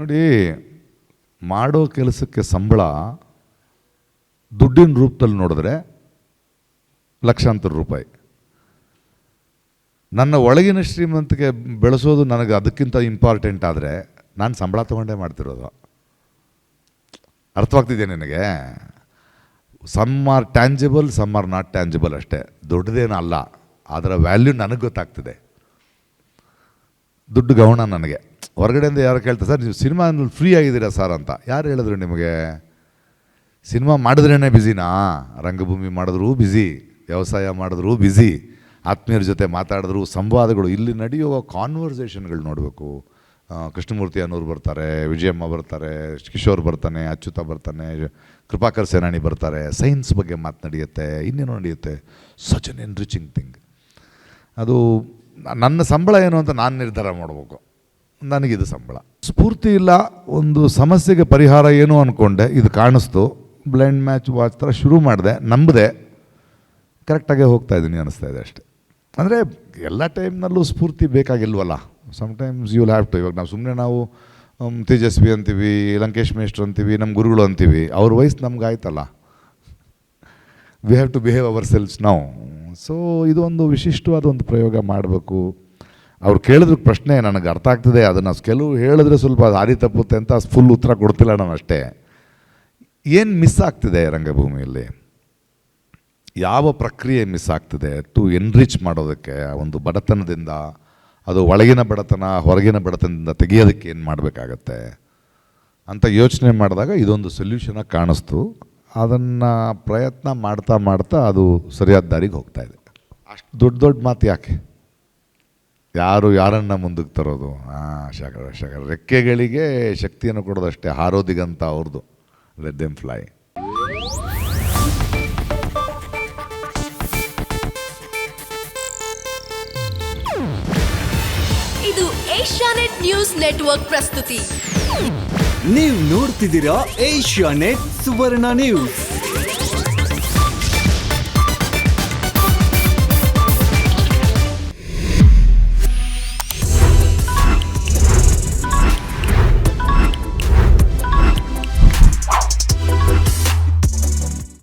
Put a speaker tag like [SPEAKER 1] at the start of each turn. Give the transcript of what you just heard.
[SPEAKER 1] ನೋಡಿ, ಮಾಡೋ ಕೆಲಸಕ್ಕೆ ಸಂಬಳ ದುಡ್ಡಿನ ರೂಪದಲ್ಲಿ ನೋಡಿದ್ರೆ ಲಕ್ಷಾಂತರ ರೂಪಾಯಿ. ನನ್ನ ಒಳಗಿನ ಶ್ರೀಮಂತಿಕೆ ಬೆಳೆಸೋದು ನನಗೆ ಅದಕ್ಕಿಂತ ಇಂಪಾರ್ಟೆಂಟ್ ಆದರೆ ನಾನು ಸಂಬಳ ತೊಗೊಂಡೇ ಮಾಡ್ತಿರೋದು. ಅರ್ಥವಾಗ್ತಿದೆ ನಿನಗೆ? Some are tangible some are not tangible ಅಷ್ಟೇ. ದೊಡ್ಡದೇನು ಅಲ್ಲ. ಅದರ ವ್ಯಾಲ್ಯೂ ನನಗೆ ಗೊತ್ತಾಗ್ತಿದೆ. ದುಡ್ಡು ಗೌಣ ನನಗೆ. ಹೊರಗಡೆಯಿಂದ ಯಾರು ಕೇಳ್ತಾರೆ, ಸರ್, ನೀವು ಸಿನಿಮಾ ಫ್ರೀ ಆಗಿದ್ದೀರಾ ಸರ್ ಅಂತ. ಯಾರು ಹೇಳಿದ್ರು ನಿಮಗೆ? ಸಿನಿಮಾ ಮಾಡಿದ್ರೇ ಬ್ಯುಸಿನಾ? ರಂಗಭೂಮಿ ಮಾಡಿದ್ರೂ ಬ್ಯುಸಿ, ವ್ಯವಸಾಯ ಮಾಡಿದ್ರೂ ಬ್ಯುಸಿ, ಆತ್ಮೀಯರ ಜೊತೆ ಮಾತಾಡಿದ್ರು ಸಂವಾದಗಳು. ಇಲ್ಲಿ ನಡೆಯುವ ಕಾನ್ವರ್ಸೇಷನ್ಗಳು ನೋಡಬೇಕು. ಕೃಷ್ಣಮೂರ್ತಿ ಅನ್ನೋರು ಬರ್ತಾರೆ, ವಿಜಯಮ್ಮ ಬರ್ತಾರೆ, ಕಿಶೋರ್ ಬರ್ತಾನೆ, ಅಚ್ಯುತ ಬರ್ತಾನೆ, ಕೃಪಾಕರ್ ಸೇನಾಣಿ ಬರ್ತಾರೆ. ಸೈನ್ಸ್ ಬಗ್ಗೆ ಮಾತು ನಡೆಯುತ್ತೆ, ಇನ್ನೇನು ನಡೆಯುತ್ತೆ. ಸಚ್ ಅನ್ ಎನ್ರಿಚಿಂಗ್ ಥಿಂಗ್ ಅದು ನನ್ನ ಸಂಬಳ ಏನು ಅಂತ ನಾನು ನಿರ್ಧಾರ ಮಾಡಬೇಕು. ನನಗಿದು ಸಂಬಳ. ಸ್ಫೂರ್ತಿ ಇಲ್ಲ, ಒಂದು ಸಮಸ್ಯೆಗೆ ಪರಿಹಾರ ಏನು ಅಂದ್ಕೊಂಡೆ ಇದು ಕಾಣಿಸ್ತು. ಬ್ಲೈಂಡ್ ಮ್ಯಾಚ್ ವಾಚ್ ಥರ ಶುರು ಮಾಡಿದೆ, ನಂಬದೆ. ಕರೆಕ್ಟಾಗೆ ಹೋಗ್ತಾ ಇದ್ದೀನಿ ಅನಿಸ್ತಾ ಇದೆ ಅಷ್ಟೆ. ಅಂದರೆ ಎಲ್ಲ ಟೈಮ್ನಲ್ಲೂ ಸ್ಫೂರ್ತಿ ಬೇಕಾಗಿಲ್ವಲ್ಲ? ಸಮ್ಟೈಮ್ಸ್ ಯು ಹ್ಯಾವ್ ಟು ಇವಾಗ ನಾವು ಸುಮ್ಮನೆ ನಾವು ತೇಜಸ್ವಿ ಅಂತೀವಿ, ಲಂಕೇಶ್ ಮೇಷ್ಟ್ರು ಅಂತೀವಿ ನಮ್ಮ ಗುರುಗಳು ಅಂತೀವಿ, ಅವ್ರ ವಯಸ್ಸು ನಮ್ಗಾಯ್ತಲ್ಲ? We have to behave ourselves ನಾವು ಸೊ ಇದೊಂದು ವಿಶಿಷ್ಟವಾದ ಒಂದು ಪ್ರಯೋಗ ಮಾಡಬೇಕು. ಅವ್ರು ಕೇಳಿದ್ರ ಪ್ರಶ್ನೆ, ನನಗೆ ಅರ್ಥ ಆಗ್ತದೆ, ಅದನ್ನು ಕೆಲವು ಹೇಳಿದ್ರೆ ಸ್ವಲ್ಪ ದಾರಿ ತಪ್ಪುತ್ತೆ ಅಂತ ಫುಲ್ ಉತ್ತರ ಕೊಡ್ತಿಲ್ಲ ನಾನು ಅಷ್ಟೇ ಏನು ಮಿಸ್ ಆಗ್ತಿದೆ ರಂಗಭೂಮಿಯಲ್ಲಿ? ಯಾವ ಪ್ರಕ್ರಿಯೆ ಮಿಸ್ ಆಗ್ತಿದೆ? ಟು ಎನ್ರಿಚ್ ಮಾಡೋದಕ್ಕೆ ಒಂದು ಬಡತನದಿಂದ, ಅದು ಒಳಗಿನ ಬಡತನ, ಹೊರಗಿನ ಬಡತನದಿಂದ ತೆಗೆಯೋದಕ್ಕೆ ಏನು ಮಾಡಬೇಕಾಗತ್ತೆ? ಅಂತ ಯೋಚನೆ ಮಾಡಿದಾಗ ಇದೊಂದು ಸೊಲ್ಯೂಷನಾಗಿ ಕಾಣಿಸ್ತು. ಅದನ್ನು ಪ್ರಯತ್ನ ಮಾಡ್ತಾ ಮಾಡ್ತಾ ಅದು ಸರಿಯಾದ ದಾರಿಗೆ ಹೋಗ್ತಾ ಇದೆ. ಅಷ್ಟು ದೊಡ್ಡ ದೊಡ್ಡ ಮಾತು ಯಾಕೆ? ಯಾರು ಯಾರನ್ನ ಮುಂದಕ್ಕೆ ತರೋದು? ಹಾಂ ಶಕರ ಶಕರ ರೆಕ್ಕೆಗಳಿಗೆ ಶಕ್ತಿಯನ್ನು ಕೊಡೋದಷ್ಟೇ ಹಾರೋದಿಗಂತ ಅವ್ರದ್ದು ಲೆಟ್ ದೆಮ್ ಫ್ಲೈ
[SPEAKER 2] ಇದು ಏಷ್ಯಾನೆಟ್ ನ್ಯೂಸ್ ನೆಟ್ವರ್ಕ್ ಪ್ರಸ್ತುತಿ.
[SPEAKER 3] ನೀವು ನೋಡ್ತಿದ್ದೀರಾ ಏಷ್ಯಾನೆಟ್ ಸುವರ್ಣ ನ್ಯೂಸ್.